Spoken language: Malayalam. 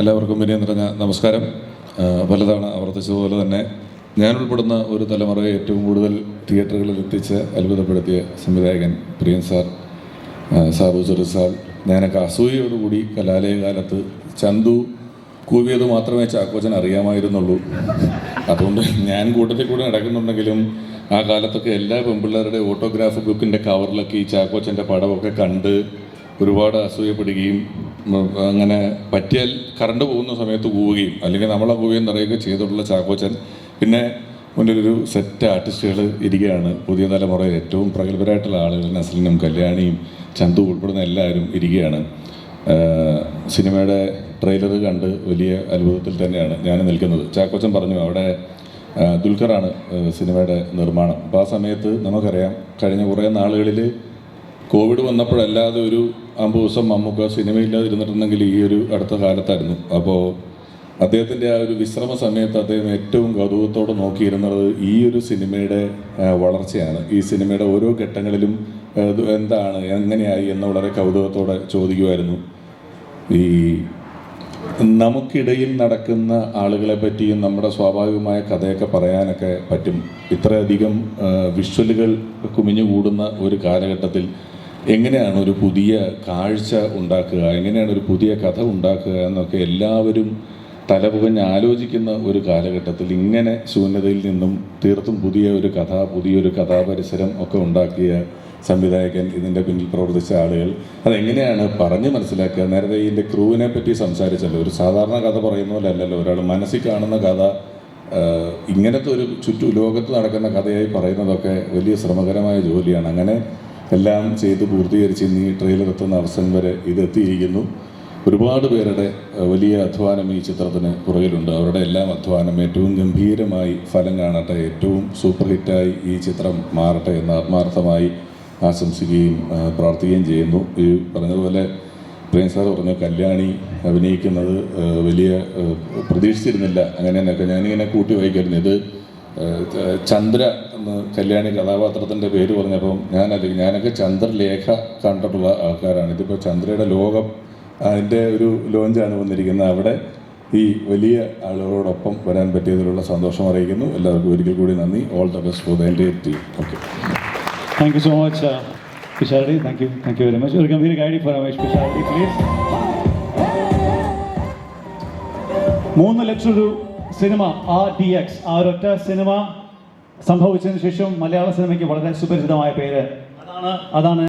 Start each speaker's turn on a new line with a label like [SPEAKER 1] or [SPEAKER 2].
[SPEAKER 1] എല്ലാവർക്കും വിനയം നിറഞ്ഞ നമസ്കാരം. പലതവണ ആവർത്തിച്ചതുപോലെ തന്നെ ഞാൻ ഉൾപ്പെടുന്ന ഒരു തലമുറയെ ഏറ്റവും കൂടുതൽ തിയേറ്ററുകളിൽ എത്തിച്ച് അത്ഭുതപ്പെടുത്തിയ സംവിധായകൻ പ്രിയൻ സാർ സാബു ചെറു സാർ. ഞാനൊക്കെ അസൂയയോടുകൂടി കലാലയ കാലത്ത് ചന്തു കൂവിയത് മാത്രമേ ചാക്കോച്ചൻ അറിയാമായിരുന്നുള്ളൂ. അതുകൊണ്ട് ഞാൻ കൂട്ടത്തിൽ കൂടെ നടക്കുന്നുണ്ടെങ്കിലും ആ കാലത്തൊക്കെ എല്ലാ പെൺപിള്ളേരുടെ ഓട്ടോഗ്രാഫ് ബുക്കിന്റെ കവറിലൊക്കെ ഈ ചാക്കോച്ചന്റെ പടമൊക്കെ കണ്ട് ഒരുപാട് അസൂയപ്പെടുകയും അങ്ങനെ പറ്റിയാൽ കറണ്ട് പോകുന്ന സമയത്ത് കൂവുകയും അല്ലെങ്കിൽ നമ്മളെ പോവുകയും നിറയുകയും ചെയ്തിട്ടുള്ള ചാക്കോച്ചൻ പിന്നെ മുന്നിലൊരു സെറ്റ് ആർട്ടിസ്റ്റുകൾ ഇരിക്കുകയാണ്. പുതിയ തലമുറയിൽ ഏറ്റവും പ്രഗത്ഭരായിട്ടുള്ള ആളുകൾ നസലിനും കല്യാണിയും ചന്തു ഉൾപ്പെടുന്ന എല്ലാവരും ഇരിക്കുകയാണ്. സിനിമയുടെ ട്രെയിലർ കണ്ട് വലിയ അത്ഭുതത്തിൽ തന്നെയാണ് ഞാൻ നിൽക്കുന്നത്. ചാക്കോച്ചൻ പറഞ്ഞു അവിടെ ദുൽഖറാണ് സിനിമയുടെ നിർമ്മാണം. അപ്പോൾ ആ സമയത്ത് നമുക്കറിയാം കഴിഞ്ഞ കുറേ നാളുകളിൽ കോവിഡ് വന്നപ്പോഴല്ലാതെ ഒരു അമ്പത് ദിവസം മമ്മൂക്ക സിനിമയില്ലാതിരുന്നിട്ടുണ്ടെങ്കിൽ ഈ ഒരു അടുത്ത കാലത്തായിരുന്നു. അപ്പോൾ അദ്ദേഹത്തിന്റെ ആ ഒരു വിശ്രമ സമയത്ത് അദ്ദേഹം ഏറ്റവും കൗതുകത്തോടെ നോക്കിയിരുന്നത് ഈ ഒരു സിനിമയുടെ വളർച്ചയാണ്. ഈ സിനിമയുടെ ഓരോ ഘട്ടങ്ങളിലും എന്താണ് എങ്ങനെയായി എന്ന് വളരെ കൗതുകത്തോടെ ചോദിക്കുമായിരുന്നു. ഈ നമുക്കിടയിൽ നടക്കുന്ന ആളുകളെ പറ്റിയും നമ്മുടെ സ്വാഭാവികമായ കഥയൊക്കെ പറയാനൊക്കെ പറ്റും. ഇത്രയധികം വിഷ്വലുകൾ കുമിഞ്ഞുകൂടുന്ന ഒരു കാലഘട്ടത്തിൽ എങ്ങനെയാണ് ഒരു പുതിയ കാഴ്ച ഉണ്ടാക്കുക? എങ്ങനെയാണ് ഒരു പുതിയ കഥ ഉണ്ടാക്കുക എന്നൊക്കെ എല്ലാവരും തലപുകഞ്ഞ് ആലോചിക്കുന്ന ഒരു കാലഘട്ടത്തിൽ ഇങ്ങനെ ശൂന്യതയിൽ നിന്നും തീർത്തും പുതിയ ഒരു കഥ പുതിയൊരു കഥാപരിസരം ഒക്കെ ഉണ്ടാക്കിയ സംവിധായകൻ ഇതിന്റെ പിന്നിൽ പ്രവർത്തിച്ച ആളുകൾ. അതെങ്ങനെയാണ് പറഞ്ഞ് മനസ്സിലാക്കുക? നേരത്തെ ഇതിന്റെ ക്രൂവിനെ പറ്റി സംസാരിച്ചല്ലോ. ഒരു സാധാരണ കഥ പറയുന്ന പോലെ അല്ലല്ലോ. ഒരാൾ മനസ്സിൽ കാണുന്ന കഥ ഇങ്ങനത്തെ ഒരു ചുറ്റു ലോകത്ത് നടക്കുന്ന കഥയായി പറയുന്നതൊക്കെ വലിയ ശ്രമകരമായ ജോലിയാണ്. അങ്ങനെ എല്ലാം ചെയ്ത് പൂർത്തീകരിച്ച് ഇന്ന് ഈ ട്രെയിലർ എത്തുന്ന അവസരം വരെ ഇത് എത്തിയിരിക്കുന്നു. ഒരുപാട് പേരുടെ വലിയ അധ്വാനം ഈ ചിത്രത്തിന് പുറകിലുണ്ട്. അവരുടെ എല്ലാം അധ്വാനം ഏറ്റവും ഗംഭീരമായി ഫലം കാണട്ടെ ഏറ്റവും സൂപ്പർ ഹിറ്റായി ഈ ചിത്രം മാറട്ടെ എന്ന് ആത്മാർത്ഥമായി ആശംസിക്കുകയും പ്രാർത്ഥിക്കുകയും ചെയ്യുന്നു. ഈ പറഞ്ഞതുപോലെ പ്രേം സാർ പറഞ്ഞ കല്യാണി അഭിനയിക്കുന്നത് വലിയ പ്രതീക്ഷിച്ചിരുന്നില്ല. അങ്ങനെയെന്നൊക്കെ ഞാനിങ്ങനെ കൂട്ടി വായിക്കായിരുന്നു. ഇത് ചന്ദ്ര എന്ന് കല്യാണി കഥാപാത്രത്തിന്റെ പേര് പറഞ്ഞപ്പം ഞാനല്ല ഞാനൊക്കെ ചന്ദ്രലേഖ കണ്ടിട്ടുള്ള ആൾക്കാരാണ്. ഇതിപ്പോൾ ചന്ദ്രയുടെ ലോകം അതിന്റെ ഒരു ലോഞ്ചാണ് വന്നിരിക്കുന്നത്. അവിടെ ഈ വലിയ ആളുകളോടൊപ്പം വരാൻ പറ്റിയതിലുള്ള സന്തോഷം അറിയിക്കുന്നു. എല്ലാവർക്കും ഒരിക്കൽ കൂടി നന്ദി. All the best for the team okay
[SPEAKER 2] thank you so much Pisharody thank you thank you very much ഒരു ഗംഭീര ഗൈഡി ഫോർ രമേഷ് പിഷാരടി പ്ലീസ് മൂന്ന് ലക്ഷം രൂപ സിനിമ ആർ ഡി എക്സ് ആ ഒരൊറ്റ സിനിമ സംഭവിച്ചതിന് ശേഷം മലയാള സിനിമയ്ക്ക് വളരെ സുപരിചിതമായ പേര്. അതാണ് അതാണ്